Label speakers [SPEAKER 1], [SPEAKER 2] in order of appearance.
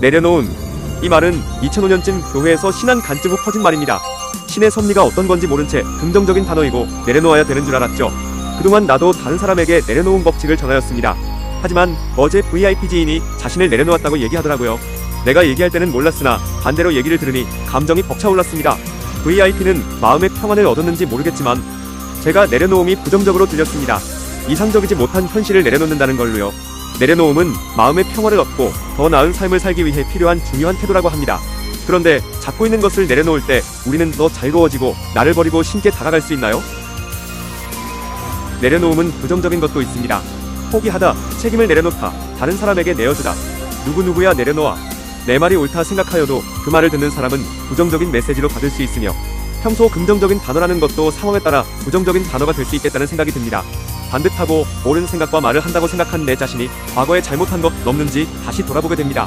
[SPEAKER 1] 내려놓은 이 말은 2005년쯤 교회에서 신한 간증 후 퍼진 말입니다. 신의 섭리가 어떤 건지 모른 채 긍정적인 단어이고 내려놓아야 되는 줄 알았죠. 그동안 나도 다른 사람에게 내려놓은 법칙을 전하였습니다. 하지만 어제 VIP 지인이 자신을 내려놓았다고 얘기하더라고요. 내가 얘기할 때는 몰랐으나 반대로 얘기를 들으니 감정이 벅차올랐습니다. VIP는 마음의 평안을 얻었는지 모르겠지만 제가 내려놓음이 부정적으로 들렸습니다. 이상적이지 못한 현실을 내려놓는다는 걸로요. 내려놓음은 마음의 평화를 얻고 더 나은 삶을 살기 위해 필요한 중요한 태도라고 합니다. 그런데 잡고 있는 것을 내려놓을 때 우리는 더 자유로워지고 나를 버리고 신께 다가갈 수 있나요? 내려놓음은 부정적인 것도 있습니다. 포기하다, 책임을 내려놓다, 다른 사람에게 내어주다. 누구누구야 내려놓아. 내 말이 옳다 생각하여도 그 말을 듣는 사람은 부정적인 메시지로 받을 수 있으며 평소 긍정적인 단어라는 것도 상황에 따라 부정적인 단어가 될 수 있겠다는 생각이 듭니다. 반듯하고 옳은 생각과 말을 한다고 생각한 내 자신이 과거에 잘못한 것 넘는지 다시 돌아보게 됩니다.